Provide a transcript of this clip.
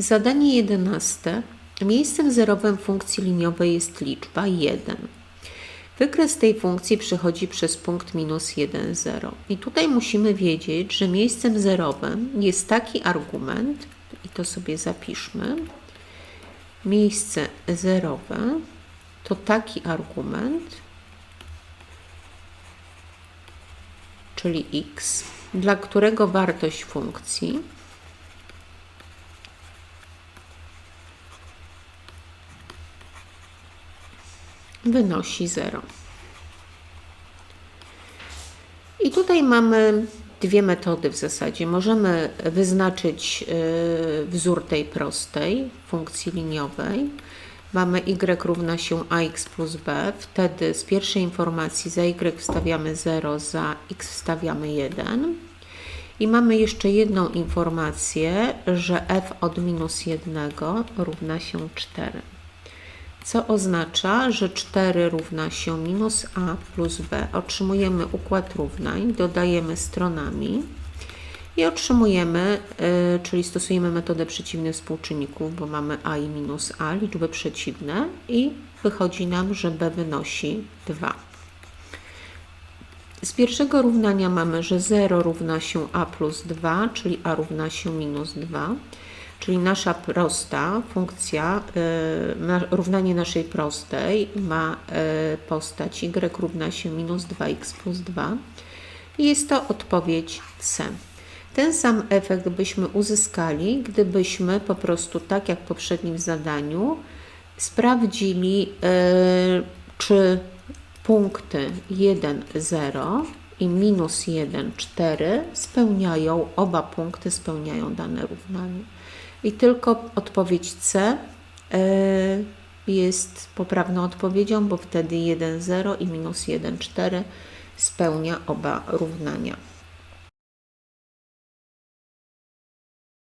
Zadanie 11. Miejscem zerowym funkcji liniowej jest liczba 1. Wykres tej funkcji przechodzi przez punkt minus 1, 0. I tutaj musimy wiedzieć, że miejscem zerowym jest taki argument, i to sobie zapiszmy. Miejsce zerowe to taki argument, czyli x, dla którego wartość funkcji wynosi 0. I tutaj mamy dwie metody w zasadzie. Możemy wyznaczyć y, wzór tej prostej funkcji liniowej. Mamy y równa się ax plus b. Wtedy z pierwszej informacji za y wstawiamy 0, za x wstawiamy 1. I mamy jeszcze jedną informację, że f od minus 1 równa się 4 co oznacza, że 4 równa się minus a plus b. Otrzymujemy układ równań, dodajemy stronami i otrzymujemy, y, czyli stosujemy metodę przeciwnych współczynników, bo mamy a i minus a, liczby przeciwne i wychodzi nam, że b wynosi 2. Z pierwszego równania mamy, że 0 równa się a plus 2, czyli a równa się minus 2 czyli nasza prosta funkcja, y, równanie naszej prostej ma y, postać y równa się minus 2x plus 2 i jest to odpowiedź C. Ten sam efekt byśmy uzyskali, gdybyśmy po prostu, tak jak w poprzednim zadaniu, sprawdzili, y, czy punkty 1, 0 i minus 1, 4 spełniają, oba punkty spełniają dane równanie i tylko odpowiedź C e, jest poprawną odpowiedzią, bo wtedy 1, 0 i minus 1, 4 spełnia oba równania.